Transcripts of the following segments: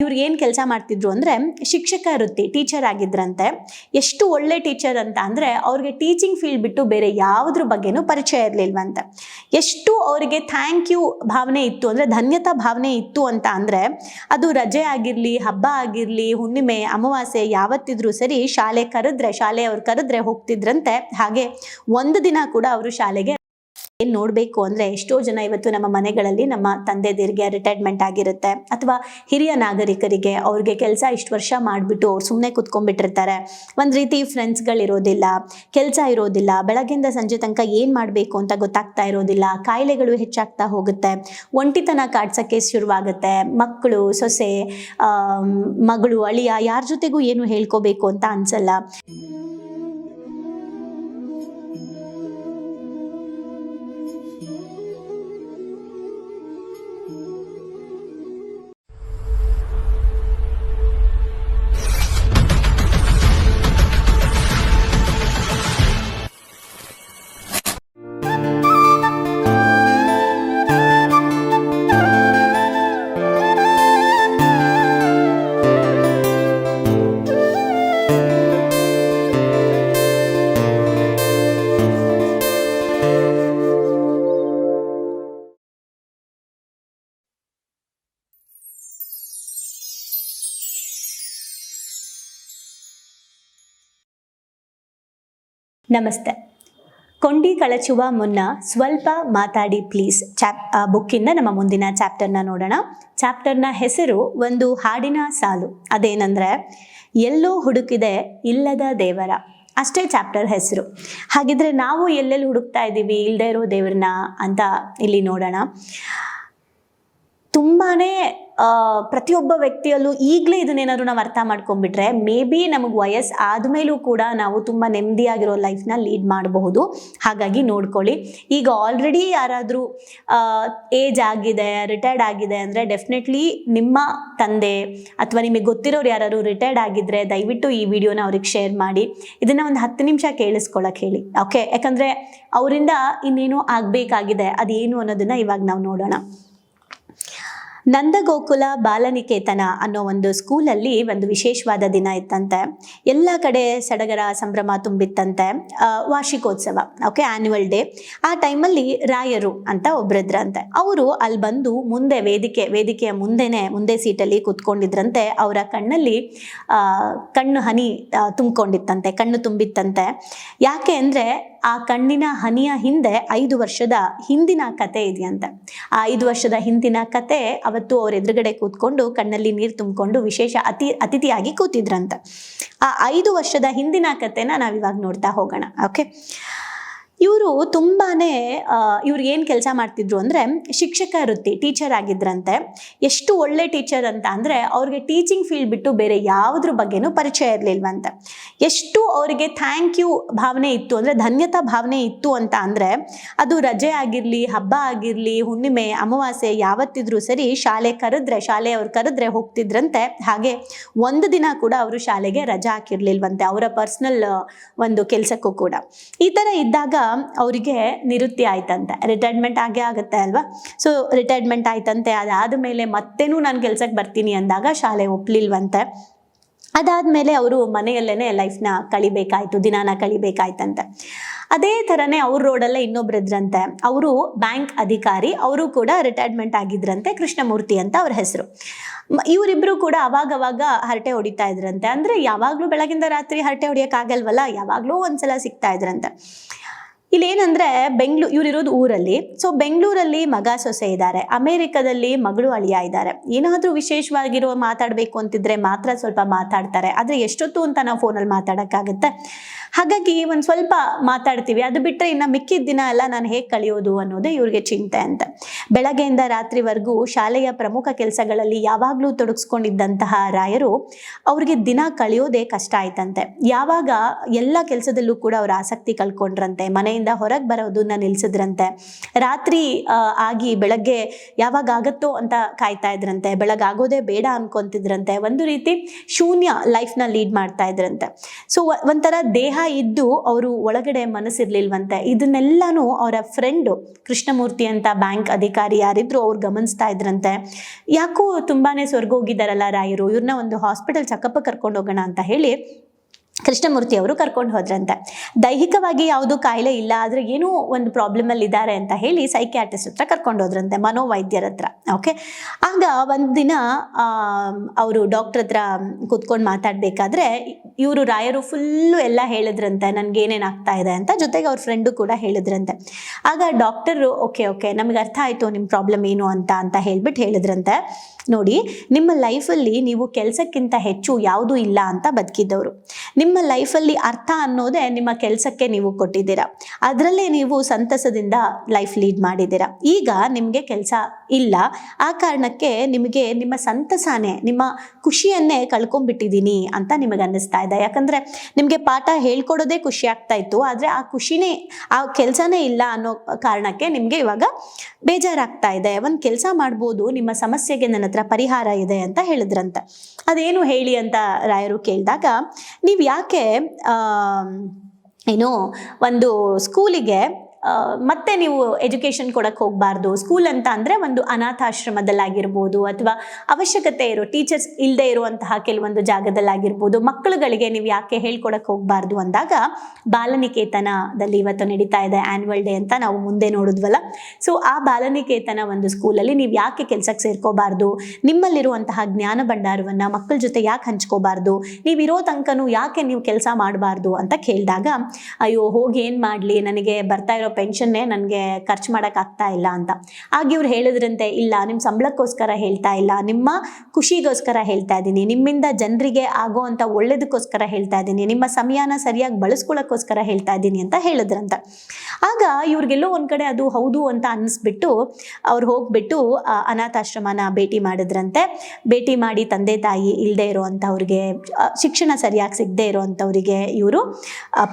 ಇವ್ರು ಏನು ಕೆಲಸ ಮಾಡ್ತಿದ್ರು ಅಂದರೆ ಶಿಕ್ಷಕ ವೃತ್ತಿ ಟೀಚರ್ ಆಗಿದ್ರಂತೆ. ಎಷ್ಟು ಒಳ್ಳೆ ಟೀಚರ್ ಅಂತ ಅಂದರೆ ಅವ್ರಿಗೆ ಟೀಚಿಂಗ್ ಫೀಲ್ಡ್ ಬಿಟ್ಟು ಬೇರೆ ಯಾವುದ್ರ ಬಗ್ಗೆನೂ ಪರಿಚಯ ಇರಲಿಲ್ವಂತೆ. ಎಷ್ಟು ಅವರಿಗೆ ಥ್ಯಾಂಕ್ ಯು ಭಾವನೆ ಇತ್ತು ಅಂದರೆ, ಧನ್ಯತಾ ಭಾವನೆ ಇತ್ತು ಅಂತ ಅಂದರೆ, ಅದು ರಜೆ ಆಗಿರಲಿ, ಹಬ್ಬ ಆಗಿರಲಿ, ಹುಣ್ಣಿಮೆ, ಅಮಾವಾಸ್ಯೆ ಯಾವತ್ತಿದ್ರೂ ಸರಿ ಶಾಲೆ ಕರೆದ್ರೆ ಶಾಲೆಯವ್ರು ಕರೆದ್ರೆ ಹೋಗ್ತಿದ್ರಂತೆ. ಹಾಗೆ ಒಂದು ದಿನ ಕೂಡ ಅವರು ಶಾಲೆಗೆ ಏನ್ ನೋಡಬೇಕು ಅಂದ್ರೆ ಎಷ್ಟೋ ಜನ ಇವತ್ತು ನಮ್ಮ ಮನೆಗಳಲ್ಲಿ ನಮ್ಮ ತಂದೆದಿರಿಗೆ ರಿಟೈರ್ಮೆಂಟ್ ಆಗಿರುತ್ತೆ. ಅಥವಾ ಹಿರಿಯ ನಾಗರಿಕರಿಗೆ ಅವ್ರಿಗೆ ಕೆಲಸ ಇಷ್ಟು ವರ್ಷ ಮಾಡಿಬಿಟ್ಟು ಅವ್ರು ಸುಮ್ಮನೆ ಕುತ್ಕೊಂಡ್ಬಿಟ್ಟಿರ್ತಾರೆ. ಒಂದು ರೀತಿ ಫ್ರೆಂಡ್ಸ್ಗಳಿರೋದಿಲ್ಲ ಕೆಲಸ ಇರೋದಿಲ್ಲ, ಬೆಳಗ್ಗೆಯಿಂದ ಸಂಜೆ ತನಕ ಏನು ಮಾಡಬೇಕು ಅಂತ ಗೊತ್ತಾಗ್ತಾ ಇರೋದಿಲ್ಲ, ಕಾಯಿಲೆಗಳು ಹೆಚ್ಚಾಗ್ತಾ ಹೋಗುತ್ತೆ, ಒಂಟಿತನ ಕಾಡ್ಸೋಕ್ಕೆ ಶುರುವಾಗುತ್ತೆ ಮಕ್ಕಳು ಸೊಸೆ ಮಗಳು, ಅಳಿಯ ಯಾರ ಜೊತೆಗೂ ಏನು ಹೇಳ್ಕೋಬೇಕು ಅಂತ ಅನ್ಸಲ್ಲ. ನಮಸ್ತೆ. ಕೊಂಡಿ ಕಳಚುವ ಮುನ್ನ ಸ್ವಲ್ಪ ಮಾತಾಡಿ ಪ್ಲೀಸ್. ಚಾಪ್ ಬುಕ್ಕಿಂದ ನಮ್ಮ ಮುಂದಿನ ಚಾಪ್ಟರ್ನ ನೋಡೋಣ. ಚಾಪ್ಟರ್ನ ಹೆಸರು ಒಂದು ಹಾಡಿನ ಸಾಲು. ಅದೇನಂದ್ರೆ ಎಲ್ಲೋ ಹುಡುಕಿದೆ ಇಲ್ಲದ ದೇವರ. ಅಷ್ಟೇ ಚಾಪ್ಟರ್ ಹೆಸರು. ಹಾಗಿದ್ರೆ ನಾವು ಎಲ್ಲೆಲ್ಲಿ ಹುಡುಕ್ತಾ ಇದ್ದೀವಿ ಇಲ್ಲದೆ ಇರೋ ದೇವ್ರನ್ನ ಅಂತ ಇಲ್ಲಿ ನೋಡೋಣ. ತುಂಬಾನೇ ಆ, ಪ್ರತಿಯೊಬ್ಬ ವ್ಯಕ್ತಿಯಲ್ಲೂ ಈಗಲೇ ಇದನ್ನೇನಾದ್ರು ನಾವು ಅರ್ಥ ಮಾಡ್ಕೊಂಡ್ಬಿಟ್ರೆ ಮೇ ಬಿ ನಮಗೆ ವಯಸ್ಸು ಆದಮೇಲೂ ಕೂಡ ನಾವು ತುಂಬ ನೆಮ್ಮದಿಯಾಗಿರೋ ಲೈಫ್ನ ಲೀಡ್ ಮಾಡಬಹುದು. ಹಾಗಾಗಿ ನೋಡ್ಕೊಳ್ಳಿ. ಈಗ ಆಲ್ರೆಡಿ ಯಾರಾದರೂ ಏಜ್ ಆಗಿದೆ ರಿಟೈರ್ಡ್ ಆಗಿದೆ ಅಂದರೆ ಡೆಫಿನೆಟ್ಲಿ ನಿಮ್ಮ ತಂದೆ ಅಥವಾ ನಿಮಗೆ ಗೊತ್ತಿರೋರು ಯಾರಾದರೂ ರಿಟೈರ್ಡ್ ಆಗಿದ್ರೆ ದಯವಿಟ್ಟು ಈ ವಿಡಿಯೋನ ಅವ್ರಿಗೆ ಶೇರ್ ಮಾಡಿ. ಇದನ್ನು ಒಂದು ಹತ್ತು ನಿಮಿಷ ಕೇಳಿಸ್ಕೊಳಕ್ಕೆ ಹೇಳಿ. ಓಕೆ ಯಾಕಂದರೆ ಅವರಿಂದ ಇನ್ನೇನು ಆಗಬೇಕಾಗಿದೆ, ಅದೇನು ಅನ್ನೋದನ್ನು ಇವಾಗ ನಾವು ನೋಡೋಣ. ನಂದಗೋಕುಲ ಬಾಲನಿಕೇತನ ಅನ್ನೋ ಒಂದು ಸ್ಕೂಲಲ್ಲಿ ಒಂದು ವಿಶೇಷವಾದ ದಿನ ಇತ್ತಂತೆ. ಎಲ್ಲ ಕಡೆ ಸಡಗರ, ಸಂಭ್ರಮ ತುಂಬಿತ್ತಂತೆ. ವಾರ್ಷಿಕೋತ್ಸವ ಓಕೆ ಆನ್ಯುವಲ್ ಡೇ ಆ ಟೈಮಲ್ಲಿ ರಾಯರು ಅಂತ ಒಬ್ಬರಿದ್ರಂತೆ ಅವರು ಅಲ್ಲಿ ಬಂದು ಮುಂದೆ ವೇದಿಕೆ, ವೇದಿಕೆಯ ಮುಂದೆನೆ, ಮುಂದೆ ಸೀಟಲ್ಲಿ ಕೂತ್ಕೊಂಡಿದ್ರಂತೆ. ಅವರ ಕಣ್ಣಲ್ಲಿ ಕಣ್ಣು ಹನಿ ತುಂಬಿಕೊಂಡಿತ್ತಂತೆ, ಕಣ್ಣು ತುಂಬಿತ್ತಂತೆ. ಯಾಕೆ ಅಂದರೆ ಆ ಕಣ್ಣಿನ ಹನಿಯ ಹಿಂದೆ ಐದು ವರ್ಷದ ಹಿಂದಿನ ಕತೆ ಇದೆಯಂತೆ. ಆ ಐದು ವರ್ಷದ ಹಿಂದಿನ ಕತೆ ಅವತ್ತು ಅವ್ರ ಎದುರುಗಡೆ ಕೂತ್ಕೊಂಡು ಕಣ್ಣಲ್ಲಿ ನೀರು ತುಂಬಿಕೊಂಡು ವಿಶೇಷ ಅತಿ, ಅತಿಥಿಯಾಗಿ ಕೂತಿದ್ರಂತೆ. ಆ ಐದು ವರ್ಷದ ಹಿಂದಿನ ಕತೆನ ನಾವಿವಾಗ ನೋಡ್ತಾ ಹೋಗೋಣ ಓಕೆ ಇವರು ತುಂಬಾನೇ ಇವ್ರು ಏನು ಕೆಲಸ ಮಾಡ್ತಿದ್ರು ಅಂದರೆ ಶಿಕ್ಷಕ ವೃತ್ತಿ ಟೀಚರ್ ಆಗಿದ್ರಂತೆ. ಎಷ್ಟು ಒಳ್ಳೆ ಟೀಚರ್ ಅಂತ ಅಂದರೆ ಅವ್ರಿಗೆ ಟೀಚಿಂಗ್ ಫೀಲ್ಡ್ ಬಿಟ್ಟು ಬೇರೆ ಯಾವುದ್ರ ಬಗ್ಗೆನೂ ಪರಿಚಯ ಇರಲಿಲ್ವಂತೆ. ಎಷ್ಟು ಅವರಿಗೆ ಥ್ಯಾಂಕ್ ಯು ಭಾವನೆ ಇತ್ತು ಅಂದರೆ, ಧನ್ಯತಾ ಭಾವನೆ ಇತ್ತು ಅಂತ ಅಂದರೆ, ಅದು ರಜೆ ಆಗಿರಲಿ, ಹಬ್ಬ ಆಗಿರಲಿ, ಹುಣ್ಣಿಮೆ, ಅಮಾವಾಸ್ಯೆ ಯಾವತ್ತಿದ್ರೂ ಸರಿ ಶಾಲೆ ಕರೆದ್ರೆ ಶಾಲೆಯವ್ರು ಕರೆದ್ರೆ ಹೋಗ್ತಿದ್ರಂತೆ. ಹಾಗೆ ಒಂದು ದಿನ ಕೂಡ ಅವರು ಶಾಲೆಗೆ ರಜಾ ಹಾಕಿರ್ಲಿಲ್ವಂತೆ, ಅವರ ಪರ್ಸ್ನಲ್ ಒಂದು ಕೆಲಸಕ್ಕೂ ಕೂಡ. ಈ ಥರ ಇದ್ದಾಗ ಅವರಿಗೆ ನಿವೃತ್ತಿ ಆಯ್ತಂತೆ. ರಿಟೈರ್ಮೆಂಟ್ ಆಗೇ ಆಗುತ್ತೆ ಅಲ್ವಾ? ಸೊ ರಿಟೈರ್ಮೆಂಟ್ ಆಯ್ತಂತೆ. ಅದಾದ ಮೇಲೆ ಮತ್ತೇನೂ ನಾನು ಕೆಲ್ಸಕ್ಕೆ ಬರ್ತೀನಿ ಅಂದಾಗ ಶಾಲೆ ಒಪ್ಲಿಲ್ವಂತೆ. ಅದಾದಮೇಲೆ ಅವರು ಮನೆಯಲ್ಲೇ ಲೈಫ್ನ ಕಳಿಬೇಕಾಯ್ತು, ದಿನಾನ ಕಳಿಬೇಕಾಯ್ತಂತೆ. ಅದೇ ಥರನೇ ಅವ್ರ ರೋಡಲ್ಲೇ ಇನ್ನೊಬ್ರು ಇದ್ರಂತೆ. ಅವರು ಬ್ಯಾಂಕ್ ಅಧಿಕಾರಿ, ಅವರು ಕೂಡ ರಿಟೈರ್ಮೆಂಟ್ ಆಗಿದ್ರಂತೆ, ಕೃಷ್ಣಮೂರ್ತಿ ಅಂತ ಅವ್ರ ಹೆಸರು. ಇವರಿಬ್ಬರು ಕೂಡ ಅವಾಗವಾಗ ಹರಟೆ ಹೊಡಿತಾ ಇದ್ರಂತೆ. ಅಂದರೆ ಯಾವಾಗಲೂ ಬೆಳಗಿಂದ ರಾತ್ರಿ ಹರಟೆ ಹೊಡಿಯೋಕ್ಕಾಗಲ್ವಲ್ಲ? ಯಾವಾಗಲೂ ಒಂದ್ಸಲ ಸಿಗ್ತಾ ಇದ್ರಂತೆ. ಇಲ್ಲೇನಂದ್ರೆ ಬೆಂಗ್ಳೂ, ಇವ್ರಿರೋದು ಊರಲ್ಲಿ. ಸೊ ಬೆಂಗಳೂರಲ್ಲಿ ಮಗ ಸೊಸೆ ಇದ್ದಾರೆ. ಅಮೇರಿಕದಲ್ಲಿ ಮಗಳು ಅಳಿಯ ಇದ್ದಾರೆ. ಏನಾದರೂ ವಿಶೇಷವಾಗಿರೋ ಮಾತಾಡಬೇಕು ಅಂತಿದ್ರೆ ಮಾತ್ರ ಸ್ವಲ್ಪ ಮಾತಾಡ್ತಾರೆ. ಆದರೆ ಎಷ್ಟೊತ್ತು ಅಂತ ನಾವು ಫೋನಲ್ಲಿ ಮಾತಾಡೋಕ್ಕಾಗತ್ತೆ? ಹಾಗಾಗಿ ಒಂದು ಸ್ವಲ್ಪ ಮಾತಾಡ್ತೀವಿ. ಅದು ಬಿಟ್ಟರೆ ಇನ್ನು ಮಿಕ್ಕಿದ ದಿನ ಎಲ್ಲ ನಾನು ಹೇಗೆ ಕಳೆಯೋದು ಅನ್ನೋದೇ ಇವ್ರಿಗೆ ಚಿಂತೆ ಅಂತ. ಬೆಳಗ್ಗೆಯಿಂದ ರಾತ್ರಿವರೆಗೂ ಶಾಲೆಯ ಪ್ರಮುಖ ಕೆಲಸಗಳಲ್ಲಿ ಯಾವಾಗಲೂ ತೊಡಗಿಸ್ಕೊಂಡಿದ್ದಂತಹ ರಾಯರು ಅವ್ರಿಗೆ ದಿನ ಕಳೆಯೋದೇ ಕಷ್ಟ ಆಯ್ತಂತೆ. ಯಾವಾಗ ಎಲ್ಲ ಕೆಲಸದಲ್ಲೂ ಕೂಡ ಅವ್ರ ಆಸಕ್ತಿ ಕಳ್ಕೊಂಡ್ರಂತೆ, ಮನೆಯಿಂದ ಹೊರಗೆ ಬರೋದನ್ನ ನಿಲ್ಸಿದ್ರಂತೆ, ರಾತ್ರಿ ಆಗಿ ಬೆಳಗ್ಗೆ ಯಾವಾಗ ಆಗತ್ತೋ ಅಂತ ಕಾಯ್ತಾ ಇದ್ರಂತೆ ಬೆಳಗಾಗೋದೇ ಬೇಡ ಅನ್ಕೊಂತಿದ್ರಂತೆ, ಒಂದು ರೀತಿ ಶೂನ್ಯ ಲೈಫ್ನ ಲೀಡ್ ಮಾಡ್ತಾ ಇದ್ರಂತೆ. ಸೊ ಒಂಥರ ದೇಹ ಇದ್ದು ಅವರು ಒಳಗಡೆ ಮನಸ್ಸಿರ್ಲಿಲ್ವಂತೆ. ಇದನ್ನೆಲ್ಲಾನು ಅವರ ಫ್ರೆಂಡು ಕೃಷ್ಣಮೂರ್ತಿ ಅಂತ ಬ್ಯಾಂಕ್ ಅಧಿಕಾರಿ ಯಾರಿದ್ರು ಅವ್ರು ಗಮನಿಸ್ತಾ ಇದ್ರಂತೆ. ಯಾಕೋ ತುಂಬಾನೇ ಸ್ವರ್ಗೋಗಿದ್ದಾರಲ್ಲ ರಾಯರು ಇವ್ರನ್ನ ಒಂದು ಹಾಸ್ಪಿಟಲ್ ಚೆಕಪ್ ಕರ್ಕೊಂಡು ಹೋಗೋಣ ಅಂತ ಹೇಳಿ ಕೃಷ್ಣಮೂರ್ತಿ ಅವರು ಕರ್ಕೊಂಡು ಹೋದ್ರಂತೆ. ದೈಹಿಕವಾಗಿ ಯಾವುದು ಕಾಯಿಲೆ ಇಲ್ಲ, ಆದರೆ ಏನೋ ಒಂದು ಪ್ರಾಬ್ಲಮ್ ಅಲ್ಲಿ ಇದ್ದಾರೆ ಅಂತ ಹೇಳಿ ಸೈಕ್ಯಾಟ್ರಿಸ್ಟ್ ಹತ್ರ ಕರ್ಕೊಂಡು ಹೋದ್ರಂತೆ, ಮನೋವೈದ್ಯರ ಹತ್ರ ಓಕೆ ಆಗ ಒಂದು ದಿನ ಅವರು ಡಾಕ್ಟರ್ ಹತ್ರ ಕೂತ್ಕೊಂಡು ಮಾತಾಡಬೇಕಾದ್ರೆ ಇವರು ರಾಯರು ಫುಲ್ಲು ಎಲ್ಲ ಹೇಳಿದ್ರಂತೆ, ನನ್ಗೆ ಏನೇನು ಆಗ್ತಾ ಇದೆ ಅಂತ ಜೊತೆಗೆ ಅವ್ರ ಫ್ರೆಂಡು ಕೂಡ ಹೇಳಿದ್ರಂತೆ. ಆಗ ಡಾಕ್ಟರು ಓಕೆ ಓಕೆ ನಮಗೆ ಅರ್ಥ ಆಯಿತು ನಿಮ್ಮ ಪ್ರಾಬ್ಲಮ್ ಏನು ಅಂತ ಅಂತ ಹೇಳ್ಬಿಟ್ಟು ಹೇಳಿದ್ರಂತೆ. ನೋಡಿ, ನಿಮ್ಮ ಲೈಫಲ್ಲಿ ನೀವು ಕೆಲಸಕ್ಕಿಂತ ಹೆಚ್ಚು ಯಾವುದೂ ಇಲ್ಲ ಅಂತ ಬದುಕಿದ್ದವರು. ನಿಮ್ಮ ಲೈಫಲ್ಲಿ ಅರ್ಥ ಅನ್ನೋದೇ ನಿಮ್ಮ ಕೆಲಸಕ್ಕೆ ನೀವು ಕೊಟ್ಟಿದ್ದೀರಾ. ಅದರಲ್ಲೇ ನೀವು ಸಂತಸದಿಂದ ಲೈಫ್ ಲೀಡ್ ಮಾಡಿದ್ದೀರಾ. ಈಗ ನಿಮಗೆ ಕೆಲಸ ಇಲ್ಲ. ಆ ಕಾರಣಕ್ಕೆ ನಿಮಗೆ ನಿಮ್ಮ ಸಂತಸನೇ, ನಿಮ್ಮ ಖುಷಿಯನ್ನೇ ಕಳ್ಕೊಂಡ್ಬಿಟ್ಟಿದ್ದೀನಿ ಅಂತ ನಿಮಗೆ ಅನ್ನಿಸ್ತಾ ಇದೆ. ಯಾಕಂದರೆ ನಿಮಗೆ ಪಾಠ ಹೇಳ್ಕೊಡೋದೇ ಖುಷಿ ಆಗ್ತಾ ಇತ್ತು. ಆದರೆ ಆ ಖುಷಿನೇ, ಆ ಕೆಲಸನೇ ಇಲ್ಲ ಅನ್ನೋ ಕಾರಣಕ್ಕೆ ನಿಮಗೆ ಇವಾಗ ಬೇಜಾರಾಗ್ತಾ ಇದೆ. ಒಂದು ಕೆಲಸ ಮಾಡ್ಬೋದು, ನಿಮ್ಮ ಸಮಸ್ಯೆಗೆ ನನ್ನ ಹತ್ರ ಪರಿಹಾರ ಇದೆ ಅಂತ ಹೇಳಿದ್ರಂತೆ. ಅದೇನು ಹೇಳಿ ಅಂತ ರಾಯರು ಕೇಳಿದಾಗ, ನೀವು ಯಾಕೆ ಏನು ಒಂದು ಸ್ಕೂಲಿಗೆ ಮತ್ತೆ ನೀವು ಎಜುಕೇಷನ್ ಕೊಡಕ್ಕೆ ಹೋಗಬಾರ್ದು. ಸ್ಕೂಲ್ ಅಂತ ಅಂದರೆ ಒಂದು ಅನಾಥಾಶ್ರಮದಲ್ಲಾಗಿರ್ಬೋದು ಅಥವಾ ಅವಶ್ಯಕತೆ ಇರೋ ಟೀಚರ್ಸ್ ಇಲ್ಲದೆ ಇರುವಂತಹ ಕೆಲವೊಂದು ಜಾಗದಲ್ಲಾಗಿರ್ಬೋದು. ಮಕ್ಕಳುಗಳಿಗೆ ನೀವು ಯಾಕೆ ಹೇಳ್ಕೊಡಕ್ಕೆ ಹೋಗಬಾರ್ದು ಅಂದಾಗ ಬಾಲನಿಕೇತನದಲ್ಲಿ ಇವತ್ತು ನಡೀತಾ ಇದೆ ಆ್ಯನ್ಯುವಲ್ ಡೇ ಅಂತ ನಾವು ಮುಂದೆ ನೋಡಿದ್ವಲ್ಲ. ಸೊ ಆ ಬಾಲನಿಕೇತನ ಒಂದು ಸ್ಕೂಲಲ್ಲಿ ನೀವು ಯಾಕೆ ಕೆಲಸಕ್ಕೆ ಸೇರ್ಕೋಬಾರ್ದು? ನಿಮ್ಮಲ್ಲಿರುವಂತಹ ಜ್ಞಾನ ಭಂಡಾರವನ್ನು ಮಕ್ಕಳ ಜೊತೆ ಯಾಕೆ ಹಂಚ್ಕೋಬಾರ್ದು? ನೀವಿರೋ ತನಕನೂ ಯಾಕೆ ನೀವು ಕೆಲಸ ಮಾಡಬಾರ್ದು ಅಂತ ಕೇಳಿದಾಗ, ಅಯ್ಯೋ, ಹೋಗಿ ಏನು ಮಾಡಲಿ? ನನಗೆ ಬರ್ತಾ ಇರೋ ಪೆನ್ಷನ್ನೇ ನನಗೆ ಖರ್ಚು ಮಾಡೋಕ್ಕಾಗ್ತಾ ಇಲ್ಲ ಅಂತ. ಆಗ ಇವ್ರು ಹೇಳಿದ್ರಂತೆ, ಇಲ್ಲ ನಿಮ್ಮ ಸಂಬಳಕ್ಕೋಸ್ಕರ ಹೇಳ್ತಾ ಇಲ್ಲ, ನಿಮ್ಮ ಖುಷಿಗೋಸ್ಕರ ಹೇಳ್ತಾ ಇದ್ದೀನಿ ನಿಮ್ಮಿಂದ ಜನರಿಗೆ ಆಗೋ ಅಂತ ಒಳ್ಳೇದಕ್ಕೋಸ್ಕರ ಹೇಳ್ತಾ ಇದ್ದೀನಿ ನಿಮ್ಮ ಸಮಯನ ಸರಿಯಾಗಿ ಬಳಸ್ಕೊಳ್ಳೋಕ್ಕೋಸ್ಕರ ಹೇಳ್ತಾ ಇದ್ದೀನಿ ಅಂತ ಹೇಳಿದ್ರಂತೆ. ಆಗ ಇವ್ರಿಗೆಲ್ಲೋ ಒಂದು ಕಡೆ ಅದು ಹೌದು ಅಂತ ಅನ್ನಿಸ್ಬಿಟ್ಟು ಅವ್ರು ಹೋಗ್ಬಿಟ್ಟು ಅನಾಥಾಶ್ರಮನ ಭೇಟಿ ಮಾಡಿದ್ರಂತೆ. ಭೇಟಿ ಮಾಡಿ ತಂದೆ ತಾಯಿ ಇಲ್ಲದೆ ಇರೋವಂಥವ್ರಿಗೆ ಶಿಕ್ಷಣ ಸರಿಯಾಗಿ ಸಿಗದೆ ಇರೋವಂಥವ್ರಿಗೆ ಇವರು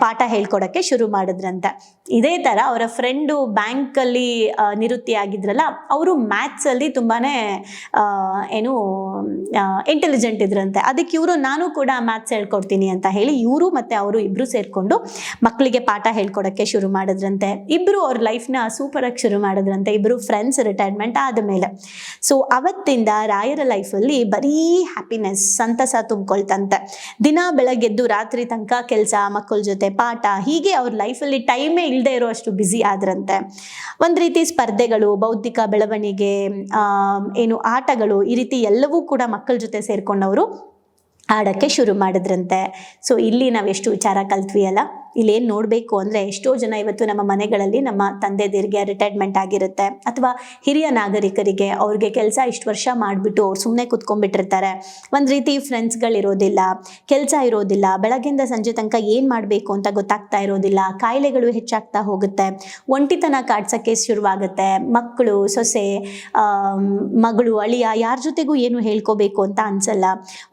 ಪಾಠ ಹೇಳ್ಕೊಡೋಕ್ಕೆ ಶುರು ಮಾಡಿದ್ರಂತೆ. ಇದೇ ಥರ ಅವರ ಫ್ರೆಂಡು ಬ್ಯಾಂಕಲ್ಲಿ ನಿವೃತ್ತಿ ಆಗಿದ್ರಲ್ಲ ಅವರು ಮ್ಯಾಥ್ಸಲ್ಲಿ ತುಂಬಾ ಏನು ಇಂಟೆಲಿಜೆಂಟ್ ಇದ್ರಂತೆ. ಅದಕ್ಕೆ ಇವರು ನಾನು ಕೂಡ ಮ್ಯಾಥ್ಸ್ ಹೇಳ್ಕೊಡ್ತೀನಿ ಅಂತ ಹೇಳಿ ಇವರು ಮತ್ತು ಅವರು ಇಬ್ಬರು ಸೇರಿಕೊಂಡು ಮಕ್ಕಳಿಗೆ ಪಾಠ ಹೇಳ್ಕೊಡೋಕ್ಕೆ ಶುರು ಮಾಡಿದ್ರಂತೆ. ಇಬ್ಬರು ಅವ್ರ ಲೈಫ್ನ ಸೂಪರಾಗಿ ಶುರು ಮಾಡಿದ್ರಂತೆ. ಇಬ್ಬರು ಫ್ರೆಂಡ್ಸ್ ರಿಟೈರ್ಮೆಂಟ್ ಆದ ಮೇಲೆ ಸೊ ಅವತ್ತಿಂದ ರಾಯರ ಲೈಫಲ್ಲಿ ಬರೀ ಹ್ಯಾಪಿನೆಸ್ ಸಂತಸ ತುಂಬಿಕೊಳ್ತಂತೆ. ದಿನ ಬೆಳಗ್ಗೆದ್ದು ರಾತ್ರಿ ತನಕ ಕೆಲಸ, ಮಕ್ಕಳ ಜೊತೆ ಪಾಠ, ಹೀಗೆ ಅವ್ರ ಲೈಫಲ್ಲಿ ಟೈಮೇ ಇಲ್ಲದೆ ಇರೋಷ್ಟು ಬ್ಯುಸಿ ಆದ್ರಂತೆ. ಒಂದು ರೀತಿ ಸ್ಪರ್ಧೆಗಳು, ಬೌದ್ಧಿಕ ಬೆಳವಣಿಗೆ ಏನು ಆಟಗಳು ಈ ರೀತಿ ಎಲ್ಲವೂ ಕೂಡ ಮಕ್ಕಳ ಜೊತೆ ಸೇರ್ಕೊಂಡವರು ಆಡೋಕ್ಕೆ ಶುರು ಮಾಡಿದ್ರಂತೆ. ಸೊ ಇಲ್ಲಿ ನಾವು ಎಷ್ಟು ವಿಚಾರ ಕಲ್ತ್ವಿ ಅಲ್ಲ? ಇಲ್ಲೇನು ನೋಡಬೇಕು ಅಂದರೆ ಎಷ್ಟೋ ಜನ ಇವತ್ತು ನಮ್ಮ ಮನೆಗಳಲ್ಲಿ ನಮ್ಮ ತಂದೆದಿರಿಗೆ ರಿಟೈರ್ಮೆಂಟ್ ಆಗಿರುತ್ತೆ. ಅಥವಾ ಹಿರಿಯ ನಾಗರಿಕರಿಗೆ ಅವ್ರಿಗೆ ಕೆಲಸ ಇಷ್ಟು ವರ್ಷ ಮಾಡಿಬಿಟ್ಟು ಅವ್ರು ಸುಮ್ಮನೆ ಕುತ್ಕೊಂಡ್ಬಿಟ್ಟಿರ್ತಾರೆ. ಒಂದು ರೀತಿ ಫ್ರೆಂಡ್ಸ್ಗಳಿರೋದಿಲ್ಲ ಕೆಲಸ ಇರೋದಿಲ್ಲ, ಬೆಳಗ್ಗೆಯಿಂದ ಸಂಜೆ ತನಕ ಏನು ಮಾಡಬೇಕು ಅಂತ ಗೊತ್ತಾಗ್ತಾ ಇರೋದಿಲ್ಲ, ಕಾಯಿಲೆಗಳು ಹೆಚ್ಚಾಗ್ತಾ ಹೋಗುತ್ತೆ, ಒಂಟಿತನ ಕಾಡ್ಸೋಕ್ಕೆ ಶುರುವಾಗುತ್ತೆ, ಮಕ್ಕಳು, ಸೊಸೆ ಮಗಳು, ಅಳಿಯ ಯಾರ ಜೊತೆಗೂ ಏನು ಹೇಳ್ಕೋಬೇಕು ಅಂತ ಅನ್ಸಲ್ಲ.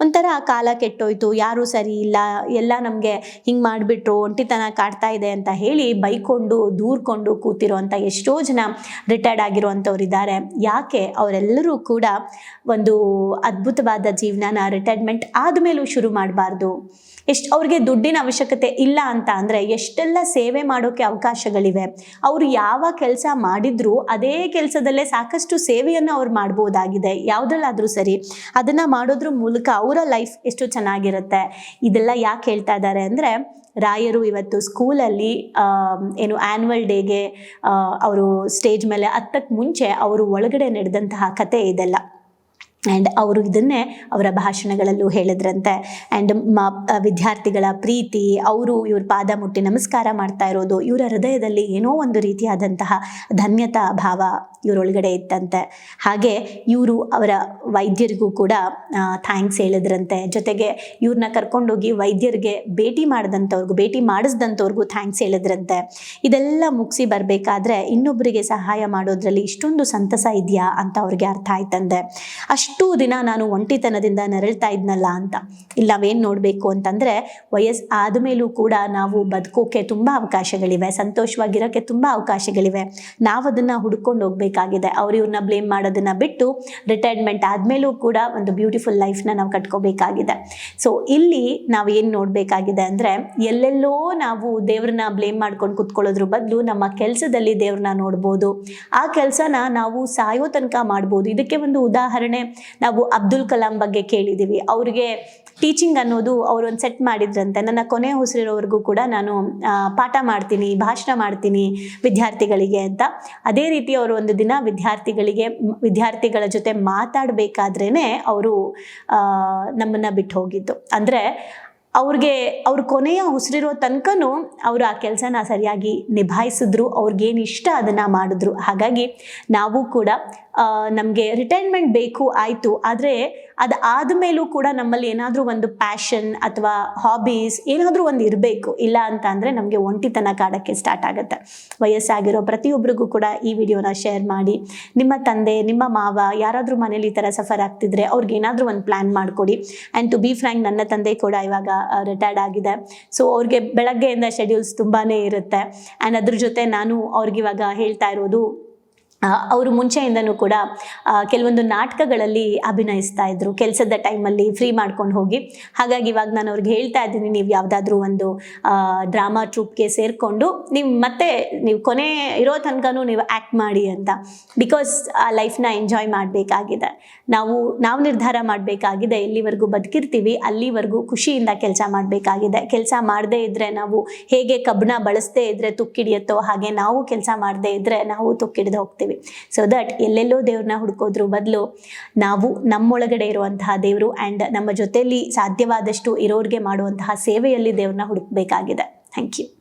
ಒಂಥರ ಕಾಲ ಕೆಟ್ಟೋಯ್ತು, ಯಾರೂ ಸರಿ ಇಲ್ಲ, ಎಲ್ಲ ನಮಗೆ ಹಿಂಗೆ ಮಾಡಿಬಿಟ್ರು ಒಂಟಿತನ ಕಾಡ್ತಾ ಇದೆ ಅಂತ ಹೇಳಿ ಬೈಕೊಂಡು, ದೂರ್ಕೊಂಡು ಕೂತಿರುವಂಥ ಎಷ್ಟೋ ಜನ ರಿಟೈರ್ಡ್ ಆಗಿರುವಂಥವ್ರು ಇದ್ದಾರೆ. ಯಾಕೆ? ಅವರೆಲ್ಲರೂ ಕೂಡ ಒಂದು ಅದ್ಭುತವಾದ ಜೀವನನ ರಿಟೈರ್ಮೆಂಟ್ ಆದಮೇಲೂ ಶುರು ಮಾಡಬಾರ್ದು. ಎಷ್ಟು ಅವ್ರಿಗೆ ದುಡ್ಡಿನ ಅವಶ್ಯಕತೆ ಇಲ್ಲ ಅಂತ ಅಂದರೆ ಎಷ್ಟೆಲ್ಲ ಸೇವೆ ಮಾಡೋಕ್ಕೆ ಅವಕಾಶಗಳಿವೆ. ಅವರು ಯಾವ ಕೆಲಸ ಮಾಡಿದ್ರು ಅದೇ ಕೆಲಸದಲ್ಲೇ ಸಾಕಷ್ಟು ಸೇವೆಯನ್ನು ಅವ್ರು ಮಾಡ್ಬೋದಾಗಿದೆ. ಯಾವುದ್ರಲ್ಲಾದರೂ ಸರಿ ಅದನ್ನು ಮಾಡೋದ್ರ ಮೂಲಕ ಅವರ ಲೈಫ್ ಎಷ್ಟು ಚೆನ್ನಾಗಿರುತ್ತೆ. ಇದೆಲ್ಲ ಯಾಕೆ ಹೇಳ್ತಾ ಇದ್ದಾರೆ ಅಂದರೆ ರಾಯರು ಇವತ್ತು ಸ್ಕೂಲಲ್ಲಿ ಏನು ಆ್ಯನ್ಯುವಲ್ ಡೇಗೆ ಅವರು ಸ್ಟೇಜ್ ಮೇಲೆ ಹತ್ತಕ್ಕೆ ಮುಂಚೆ ಅವರು ಒಳಗಡೆ ನಡೆದಂತಹ ಕತೆ ಇದೆಲ್ಲ. ಆ್ಯಂಡ್ ಅವರು ಇದನ್ನೇ ಅವರ ಭಾಷಣಗಳಲ್ಲೂ ಹೇಳಿದ್ರಂತೆ. ಆ್ಯಂಡ್ ಮ ವಿದ್ಯಾರ್ಥಿಗಳ ಪ್ರೀತಿ, ಅವರು ಇವ್ರ ಪಾದ ಮುಟ್ಟಿ ನಮಸ್ಕಾರ ಮಾಡ್ತಾ ಇರೋದು, ಇವರ ಹೃದಯದಲ್ಲಿ ಏನೋ ಒಂದು ರೀತಿಯಾದಂತಹ ಧನ್ಯತಾ ಭಾವ ಇವರೊಳಗಡೆ ಇತ್ತಂತೆ. ಹಾಗೆ ಇವರು ಅವರ ವೈದ್ಯರಿಗೂ ಕೂಡ ಥ್ಯಾಂಕ್ಸ್ ಹೇಳಿದ್ರಂತೆ. ಜೊತೆಗೆ ಇವ್ರನ್ನ ಕರ್ಕೊಂಡೋಗಿ ವೈದ್ಯರಿಗೆ ಭೇಟಿ ಮಾಡಿದಂಥವ್ರಿಗೂ, ಭೇಟಿ ಮಾಡಿಸ್ದಂಥವ್ರಿಗೂ ಥ್ಯಾಂಕ್ಸ್ ಹೇಳಿದ್ರಂತೆ. ಇದೆಲ್ಲ ಮುಗಿಸಿ ಬರಬೇಕಾದ್ರೆ ಇನ್ನೊಬ್ಬರಿಗೆ ಸಹಾಯ ಮಾಡೋದ್ರಲ್ಲಿ ಇಷ್ಟೊಂದು ಸಂತಸ ಇದೆಯಾ ಅಂತ ಅವ್ರಿಗೆ ಅರ್ಥ ಆಯ್ತಂದೆ ಅಷ್ಟು ಅಷ್ಟು ದಿನ ನಾನು ಒಂಟಿತನದಿಂದ ನರಳ್ತಾ ಇದ್ನಲ್ಲ ಅಂತ. ಇಲ್ಲಿ, ನಾವೇನು ನೋಡಬೇಕು ಅಂತಂದರೆ ವಯಸ್ಸು ಆದಮೇಲೂ ಕೂಡ ನಾವು ಬದುಕೋಕೆ ತುಂಬ ಅವಕಾಶಗಳಿವೆ ಸಂತೋಷವಾಗಿರೋಕ್ಕೆ ತುಂಬ ಅವಕಾಶಗಳಿವೆ. ನಾವು ಅದನ್ನು ಹುಡ್ಕೊಂಡು ಹೋಗಬೇಕಾಗಿದೆ. ಅವ್ರು ಇವ್ರನ್ನ ಬ್ಲೇಮ್ ಮಾಡೋದನ್ನ ಬಿಟ್ಟು ರಿಟೈರ್ಮೆಂಟ್ ಆದಮೇಲೂ ಕೂಡ ಒಂದು ಬ್ಯೂಟಿಫುಲ್ ಲೈಫ್ನ ನಾವು ಕಟ್ಕೋಬೇಕಾಗಿದೆ. ಸೊ ಇಲ್ಲಿ ನಾವು ಏನು ನೋಡಬೇಕಾಗಿದೆ ಅಂದರೆ ಎಲ್ಲೆಲ್ಲೋ ನಾವು ದೇವ್ರನ್ನ ಬ್ಲೇಮ್ ಮಾಡ್ಕೊಂಡು ಕುತ್ಕೊಳ್ಳೋದ್ರ ಬದಲು ನಮ್ಮ ಕೆಲಸದಲ್ಲಿ ದೇವ್ರನ್ನ ನೋಡ್ಬೋದು. ಆ ಕೆಲಸನ ನಾವು ಸಾಯೋ ತನಕ ಮಾಡ್ಬೋದು. ಇದಕ್ಕೆ ಒಂದು ಉದಾಹರಣೆ ನಾವು ಅಬ್ದುಲ್ ಕಲಾಂ ಬಗ್ಗೆ ಕೇಳಿದ್ದೀವಿ. ಅವ್ರಿಗೆ ಟೀಚಿಂಗ್ ಅನ್ನೋದು ಅವರು ಒಂದು ಸೆಟ್ ಮಾಡಿದ್ರಂತೆ. ನನ್ನ ಕೊನೆ ಉಸಿರಿರೋವರೆಗೂ ಕೂಡ ನಾನು ಪಾಠ ಮಾಡ್ತೀನಿ, ಭಾಷಣ ಮಾಡ್ತೀನಿ ವಿದ್ಯಾರ್ಥಿಗಳಿಗೆ ಅಂತ. ಅದೇ ರೀತಿ ಅವರು ಒಂದು ದಿನ ವಿದ್ಯಾರ್ಥಿಗಳಿಗೆ, ವಿದ್ಯಾರ್ಥಿಗಳ ಜೊತೆ ಮಾತಾಡಬೇಕಾದ್ರೇ ಅವರು ನಮ್ಮನ್ನು ಬಿಟ್ಟು ಹೋಗಿದ್ದು. ಅಂದರೆ ಅವ್ರಿಗೆ, ಅವ್ರ ಕೊನೆಯ ಉಸಿರಿರೋ ತನಕನೂ ಅವರು ಆ ಕೆಲಸನ ಸರಿಯಾಗಿ ನಿಭಾಯಿಸಿದ್ರು, ಅವ್ರಿಗೇನು ಇಷ್ಟ ಅದನ್ನು ಮಾಡಿದ್ರು. ಹಾಗಾಗಿ ನಾವು ಕೂಡ ನಮಗೆ ರಿಟೈರ್ಮೆಂಟ್ ಬೇಕು, ಆಯಿತು. ಆದರೆ ಅದು ಆದಮೇಲೂ ಕೂಡ ನಮ್ಮಲ್ಲಿ ಏನಾದರೂ ಒಂದು ಪ್ಯಾಷನ್ ಅಥವಾ ಹಾಬೀಸ್ ಏನಾದರೂ ಒಂದು ಇರಬೇಕು. ಇಲ್ಲ ಅಂತ ಅಂದರೆ ನಮಗೆ ಒಂಟಿತನ ಕಾಡೋಕ್ಕೆ ಸ್ಟಾರ್ಟ್ ಆಗುತ್ತೆ. ವಯಸ್ಸಾಗಿರೋ ಪ್ರತಿಯೊಬ್ಬರಿಗೂ ಕೂಡ ಈ ವಿಡಿಯೋನ ಶೇರ್ ಮಾಡಿ. ನಿಮ್ಮ ತಂದೆ, ನಿಮ್ಮ ಮಾವ ಯಾರಾದರೂ ಮನೇಲಿ ಈ ಥರ ಸಫರ್ ಆಗ್ತಿದ್ರೆ ಅವ್ರಿಗೆ ಏನಾದರೂ ಒಂದು ಪ್ಲ್ಯಾನ್ ಮಾಡಿಕೊಡಿ. ಆ್ಯಂಡ್ ಟು ಬಿ ಫ್ರ್ಯಾಂಕ್ ನನ್ನ ತಂದೆ ಕೂಡ ಇವಾಗ ರಿಟೈರ್ಡ್ ಆಗಿದೆ. ಸೊ ಅವ್ರಿಗೆ ಬೆಳಗ್ಗೆಯಿಂದ ಶೆಡ್ಯೂಲ್ಸ್ ತುಂಬಾ ಇರುತ್ತೆ. ಆ್ಯಂಡ್ ಅದ್ರ ಜೊತೆ ನಾನು ಅವ್ರಿಗೆ ಇವಾಗ ಹೇಳ್ತಾ ಇರೋದು ಅವರು ಮುಂಚೆಯಿಂದನೂ ಕೂಡ ಕೆಲವೊಂದು ನಾಟಕಗಳಲ್ಲಿ ಅಭಿನಯಿಸ್ತಾ ಇದ್ರು. ಕೆಲಸದ ಟೈಮಲ್ಲಿ ಫ್ರೀ ಮಾಡ್ಕೊಂಡು ಹೋಗಿ. ಹಾಗಾಗಿ ಇವಾಗ ನಾನು ಅವ್ರಿಗೆ ಹೇಳ್ತಾ ಇದ್ದೀನಿ, ನೀವು ಯಾವುದಾದ್ರೂ ಒಂದು ಡ್ರಾಮಾ ಟ್ರೂಪ್ಗೆ ಸೇರಿಕೊಂಡು, ನೀವು ಮತ್ತೆ ನೀವು ಕೊನೆ ಇರೋ ತನಕನೂ ನೀವು ಆ್ಯಕ್ಟ್ ಮಾಡಿ ಅಂತ. ಬಿಕಾಸ್ ಆ ಲೈಫ್ನ ಎಂಜಾಯ್ ಮಾಡಬೇಕಾಗಿದೆ. ನಾವು ನಾವು ನಿರ್ಧಾರ ಮಾಡಬೇಕಾಗಿದೆ. ಎಲ್ಲಿವರೆಗೂ ಬದುಕಿರ್ತೀವಿ, ಅಲ್ಲಿವರೆಗೂ ಖುಷಿಯಿಂದ ಕೆಲಸ ಮಾಡಬೇಕಾಗಿದೆ. ಕೆಲಸ ಮಾಡದೇ ಇದ್ದರೆ ನಾವು ಹೇಗೆ ಕಬ್ಬಣ ಬಳಸದೇ ಇದ್ದರೆ ತುಕ್ಕಿಡಿಯುತ್ತೋ ಹಾಗೆ ನಾವು ಕೆಲಸ ಮಾಡದೇ ಇದ್ದರೆ ನಾವು ತುಕ್ಕಿಡ್ದು ಹೋಗ್ತೀವಿ. ಸೊ ದಟ್ ಎಲ್ಲೆಲ್ಲೋ ದೇವ್ರನ್ನ ಹುಡ್ಕೋದ್ರ ಬದಲು ನಾವು ನಮ್ಮೊಳಗಡೆ ಇರುವಂತಹ ದೇವರು ಆ್ಯಂಡ್ ನಮ್ಮ ಜೊತೆಯಲ್ಲಿ ಸಾಧ್ಯವಾದಷ್ಟು ಇರೋರಿಗೆ ಮಾಡುವಂತಹ ಸೇವೆಯಲ್ಲಿ ದೇವ್ರನ್ನ ಹುಡುಕಬೇಕಾಗಿದೆ. Thank you